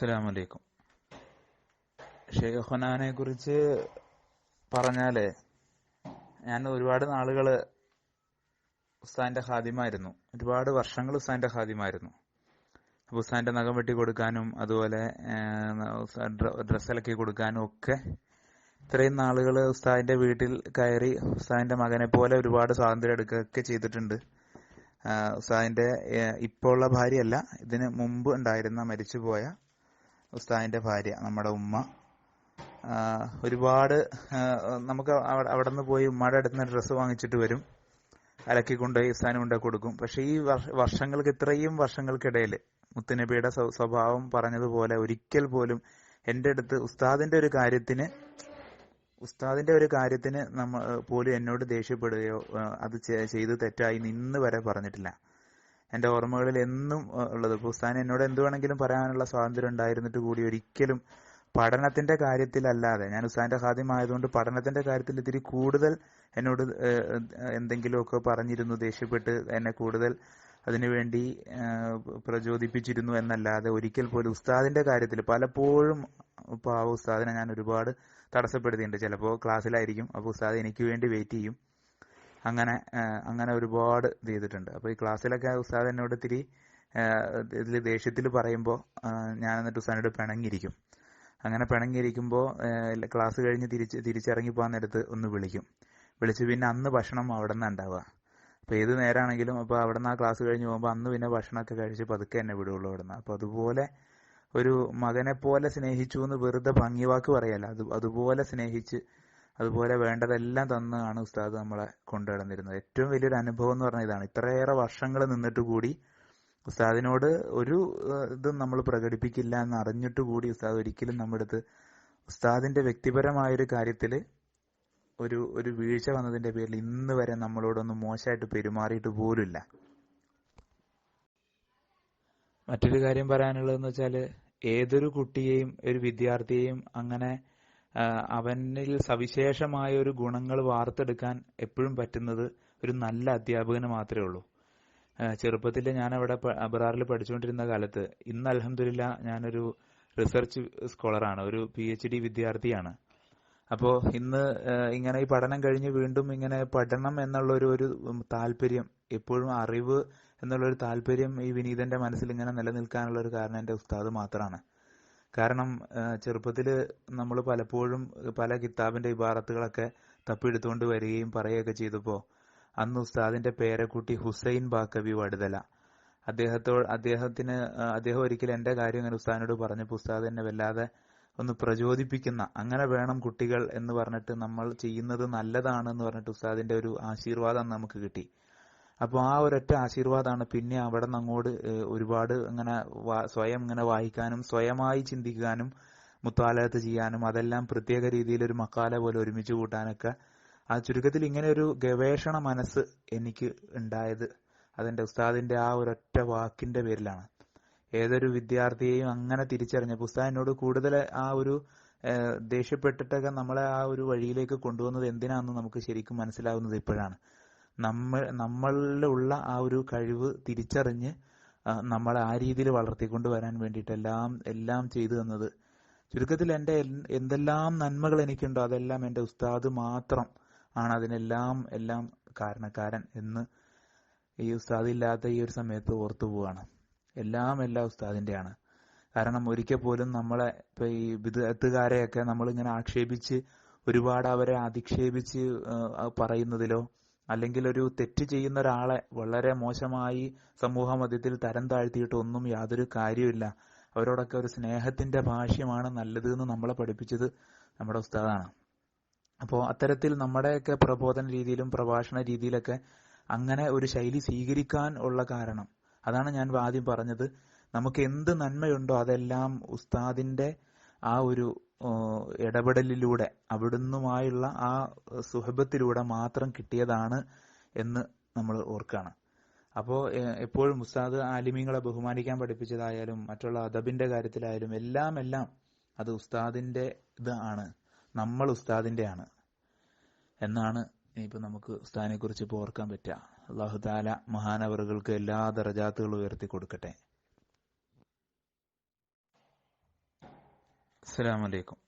അസ്സലാമു അലൈക്കും ഷെയ്ഖുനാനെ കുറിച്ച് പറഞ്ഞാലേ ഞാൻ ഒരുപാട് നാളുകൾ ഉസ്താന്റെ ഖാദിമായിരുന്നു. ഒരുപാട് വർഷങ്ങൾ ഉസ്താന്റെ ഖാദിമായിരുന്നു. അപ്പൊ ഉസ്താന്റെ നഖം വെട്ടി കൊടുക്കാനും അതുപോലെ ഡ്രസ്സ് ഇളക്കി കൊടുക്കാനും ഒക്കെ ഇത്രയും നാളുകൾ ഉസ്താദിന്റെ വീട്ടിൽ കയറി ഉസ്താദിന്റെ മകനെ പോലെ ഒരുപാട് സ്വാതന്ത്ര്യം എടുക്കുകയൊക്കെ ചെയ്തിട്ടുണ്ട്. ഉസ്താദിന്റെ ഇപ്പോൾ ഉള്ള ഭാര്യയല്ല ഇതിന് മുമ്പ് ഉണ്ടായിരുന്ന മരിച്ചുപോയ ഉസ്താദിന്റെ ഭാര്യ നമ്മുടെ ഉമ്മ. ഒരുപാട് നമുക്ക് അവിടെ നിന്ന് പോയി ഉമ്മയുടെ അടുത്ത് നിന്ന് ഡ്രസ്സ് വാങ്ങിച്ചിട്ട് വരും. അലക്കി കൊണ്ടുപോയി ഉസ്താദിന് കൊണ്ടുപോയി കൊടുക്കും. പക്ഷെ ഈ വർഷ- വർഷങ്ങൾക്ക് ഇത്രയും വർഷങ്ങൾക്കിടയിൽ മുത്തുനബിയുടെ സ്വ- സ്വഭാവം പറഞ്ഞതുപോലെ ഒരിക്കൽ പോലും എന്റെ അടുത്ത് ഉസ്താദിന്റെ ഒരു കാര്യത്തിന് ഉസ്താദിന്റെ ഒരു കാര്യത്തിന് നമ്മ പോലും എന്നോട് ദേഷ്യപ്പെടുകയോ അത് ചെയ്ത് തെറ്റായി നിന്ന് വരെ പറഞ്ഞിട്ടില്ല. എന്റെ ഓർമ്മകളിൽ എന്നും ഉള്ളത്. ഉസ്താദിന് എന്നോട് എന്ത് വേണമെങ്കിലും പറയാനുള്ള സ്വാതന്ത്ര്യം ഉണ്ടായിരുന്നിട്ട് കൂടി ഒരിക്കലും പഠനത്തിന്റെ കാര്യത്തിലല്ലാതെ ഞാൻ ഉസ്താദിന്റെ ഖാദ്യമായതുകൊണ്ട് പഠനത്തിന്റെ കാര്യത്തിൽ ഇത്തിരി കൂടുതൽ എന്നോട് എന്തെങ്കിലുമൊക്കെ പറഞ്ഞിരുന്നു ദേഷ്യപ്പെട്ട് എന്നെ കൂടുതൽ അതിനുവേണ്ടി വേണ്ടി പ്രചോദിപ്പിച്ചിരുന്നു എന്നല്ലാതെ ഒരിക്കൽ പോലും ഉസ്താദിന്റെ കാര്യത്തിൽ പലപ്പോഴും പാവ ഉസ്താദിനെ ഞാൻ ഒരുപാട് തടസ്സപ്പെടുത്തിയിട്ടുണ്ട്. ചിലപ്പോൾ ക്ലാസ്സിലായിരിക്കും അപ്പോൾ ഉസ്താദ് എനിക്ക് വേണ്ടി വെയിറ്റ് ചെയ്യും. അങ്ങനെ അങ്ങനെ ഒരുപാട് ഇത് ചെയ്തിട്ടുണ്ട്. അപ്പോൾ ഈ ക്ലാസ്സിലൊക്കെ ഉസ്താദ് എന്നോട് ഇത്തിരി ഇതിൽ ദേഷ്യത്തിൽ പറയുമ്പോൾ ഞാൻ എന്നിട്ട് ഉസ്താദിനോട് പിണങ്ങിയിരിക്കും. അങ്ങനെ പിണങ്ങിയിരിക്കുമ്പോൾ ക്ലാസ് കഴിഞ്ഞ് തിരിച്ച് തിരിച്ചിറങ്ങി പോകാൻ നേരത്ത് ഒന്ന് വിളിക്കും. വിളിച്ച് പിന്നെ അന്ന് ഭക്ഷണം അവിടെ നിന്ന് ഉണ്ടാവുക. അപ്പോൾ ഏത് നേരമാണെങ്കിലും അപ്പോൾ അവിടെ നിന്ന് ആ ക്ലാസ് കഴിഞ്ഞ് പോകുമ്പോൾ അന്ന് പിന്നെ ഭക്ഷണമൊക്കെ കഴിച്ച് പതുക്കെ എന്നെ വിടുള്ളൂ അവിടെ നിന്ന് അപ്പോൾ അതുപോലെ ഒരു മകനെ പോലെ സ്നേഹിച്ചു എന്ന് വെറുതെ ഭംഗിവാക്ക് പറയല്ല. അത് അതുപോലെ സ്നേഹിച്ച് അതുപോലെ വേണ്ടതെല്ലാം തന്നാണ് ഉസ്താദ് നമ്മളെ കൊണ്ടുനടന്നിരുന്നത് ഏറ്റവും വലിയൊരു അനുഭവം എന്ന് പറഞ്ഞാൽ ഇതാണ്. ഇത്രയേറെ വർഷങ്ങൾ നിന്നിട്ട് കൂടി ഉസ്താദിനോട് ഒരു ഇതും നമ്മൾ പ്രകടിപ്പിക്കില്ല എന്ന് അറിഞ്ഞിട്ട് കൂടി ഉസ്താദ് ഒരിക്കലും നമ്മുടെ അടുത്ത് ഉസ്താദിന്റെ വ്യക്തിപരമായ ഒരു കാര്യത്തിൽ ഒരു ഒരു വീഴ്ച വന്നതിന്റെ പേരിൽ ഇന്ന് വരെ നമ്മളോടൊന്നും മോശമായിട്ട് പെരുമാറിയിട്ട് പോലുമില്ല. മറ്റൊരു കാര്യം പറയാനുള്ളതെന്ന് വെച്ചാൽ ഏതൊരു കുട്ടിയെയും ഒരു വിദ്യാർത്ഥിയെയും അങ്ങനെ അവനിൽ സവിശേഷമായ ഒരു ഗുണങ്ങൾ വാർത്തെടുക്കാൻ എപ്പോഴും പറ്റുന്നത് ഒരു നല്ല അധ്യാപകന് മാത്രമേ ഉള്ളൂ. ചെറുപ്പത്തിൽ ഞാൻ അവിടെ അബറാറിൽ പഠിച്ചുകൊണ്ടിരുന്ന കാലത്ത് ഇന്ന് അലഹമില്ല ഞാനൊരു റിസർച്ച് സ്കോളറാണ് ഒരു പി എച്ച് ഡി വിദ്യാർത്ഥിയാണ്. അപ്പോൾ ഇന്ന് ഇങ്ങനെ ഈ പഠനം കഴിഞ്ഞ് വീണ്ടും ഇങ്ങനെ പഠനം എന്നുള്ള ഒരു ഒരു താല്പര്യം എപ്പോഴും അറിവ് എന്നുള്ള ഒരു താല്പര്യം ഈ വിനീതന്റെ മനസ്സിൽ ഇങ്ങനെ നിലനിൽക്കാനുള്ള ഒരു കാരണം എന്റെ ഉസ്താദ് മാത്രമാണ് കാരണം ചെറുപ്പത്തിൽ നമ്മൾ പലപ്പോഴും പല കിതാബിന്റെ ഇബാറത്തുകളൊക്കെ തപ്പിയെടുത്തുകൊണ്ട് വരികയും പറയുകയൊക്കെ ചെയ്തപ്പോൾ അന്ന് ഉസ്താദിന്റെ പേരക്കുട്ടി ഹുസൈൻ ബാക്കബി വടുതല അദ്ദേഹത്തോ അദ്ദേഹത്തിന് അദ്ദേഹം ഒരിക്കലും എന്റെ കാര്യം ഇങ്ങനെ ഉസ്താദിനോട് പറഞ്ഞപ്പോൾ ഉസ്താദ് എന്നെ വല്ലാതെ ഒന്ന് പ്രചോദിപ്പിക്കുന്ന അങ്ങനെ വേണം കുട്ടികൾ എന്ന് പറഞ്ഞിട്ട് നമ്മൾ ചെയ്യുന്നത് നല്ലതാണ് എന്ന് പറഞ്ഞിട്ട് ഉസ്താദിന്റെ ഒരു ആശീർവാദം നമുക്ക് കിട്ടി. അപ്പോൾ ആ ഒരൊറ്റ ആശീർവാദമാണ് പിന്നെ അവിടെ നിന്ന് അങ്ങോട്ട് ഒരുപാട് ഇങ്ങനെ സ്വയം ഇങ്ങനെ വായിക്കാനും സ്വയമായി ചിന്തിക്കാനും മുത്താലത്ത് ചെയ്യാനും അതെല്ലാം പ്രത്യേക രീതിയിൽ ഒരു മക്കാല പോലെ ഒരുമിച്ച് കൂട്ടാനൊക്കെ ആ ചുരുക്കത്തിൽ ഇങ്ങനെ ഒരു ഗവേഷണ മനസ്സ് എനിക്ക് ഉണ്ടായത് അതെന്റെ ഉസ്താദിന്റെ ആ ഒരൊറ്റ വാക്കിന്റെ പേരിലാണ്. ഏതൊരു വിദ്യാർത്ഥിയെയും അങ്ങനെ തിരിച്ചറിഞ്ഞ ഉസ്താദിനോട് കൂടുതൽ ആ ഒരു ദേഷ്യപ്പെട്ടിട്ടൊക്കെ നമ്മളെ ആ ഒരു വഴിയിലേക്ക് കൊണ്ടുവന്നത് എന്തിനാണെന്ന് നമുക്ക് ശരിക്കും മനസ്സിലാവുന്നത് ഇപ്പോഴാണ്. നമ്മൾ നമ്മളിലുള്ള ആ ഒരു കഴിവ് തിരിച്ചറിഞ്ഞ് നമ്മളെ ആ രീതിയിൽ വളർത്തിക്കൊണ്ട് വരാൻ വേണ്ടിയിട്ട് എല്ലാം എല്ലാം ചെയ്തു തന്നത്. ചുരുക്കത്തിൽ എന്റെ എന്തെല്ലാം നന്മകൾ എനിക്കുണ്ടോ അതെല്ലാം എന്റെ ഉസ്താദ് മാത്രം ആണ് അതിനെല്ലാം എല്ലാം കാരണക്കാരൻ എന്ന് ഈ ഉസ്താദ് ഇല്ലാത്ത ഈ ഒരു സമയത്ത് ഓർത്തു പോവാണ്. എല്ലാം എല്ലാ ഉസ്താദിന്റെയാണ് കാരണം ഒരിക്കൽ പോലും നമ്മളെ ഇപ്പൊ ഈ വിദഗ്ധകാരെയൊക്കെ നമ്മളിങ്ങനെ ആക്ഷേപിച്ച് ഒരുപാട് അവരെ അധിക്ഷേപിച്ച് പറയുന്നതിലോ അല്ലെങ്കിൽ ഒരു തെറ്റ് ചെയ്യുന്ന ഒരാളെ വളരെ മോശമായി സമൂഹ മധ്യത്തിൽ തരം താഴ്ത്തിയിട്ട് ഒന്നും യാതൊരു കാര്യമില്ല അവരോടൊക്കെ ഒരു സ്നേഹത്തിന്റെ ഭാഷ്യമാണ് നല്ലത് എന്ന് നമ്മളെ പഠിപ്പിച്ചത് നമ്മുടെ ഉസ്താദാണ്. അപ്പോൾ അത്തരത്തിൽ നമ്മുടെയൊക്കെ പ്രബോധന രീതിയിലും പ്രഭാഷണ രീതിയിലൊക്കെ അങ്ങനെ ഒരു ശൈലി സ്വീകരിക്കാൻ ഉള്ള കാരണം. അതാണ് ഞാൻ ആദ്യം പറഞ്ഞത്. നമുക്ക് എന്ത് നന്മയുണ്ടോ അതെല്ലാം ഉസ്താദിന്റെ ആ ഒരു ഇടപെടലിലൂടെ അവിടുന്നുമായുള്ള ആ സുഹബത്തിലൂടെ മാത്രം കിട്ടിയതാണ് എന്ന് നമ്മൾ ഓർക്കുകയാണ് അപ്പോൾ എപ്പോഴും ഉസ്താദ് ആലിമീങ്ങളെ ബഹുമാനിക്കാൻ പഠിപ്പിച്ചതായാലും മറ്റുള്ള അദബിന്റെ കാര്യത്തിലായാലും എല്ലാം എല്ലാം അത് ഉസ്താദിന്റെ ഇത് ആണ്. നമ്മൾ ഉസ്താദിന്റെ ആണ്. എന്നാണ് ഇനിയിപ്പോ നമുക്ക് ഉസ്താദിനെ കുറിച്ച് ഇപ്പോൾ ഓർക്കാൻ പറ്റുക. അള്ളാഹു താല മഹാനവറുകൾക്ക് എല്ലാ ദർജാത്തുകളും ഉയർത്തി കൊടുക്കട്ടെ അസ്സാം വലൈക്കും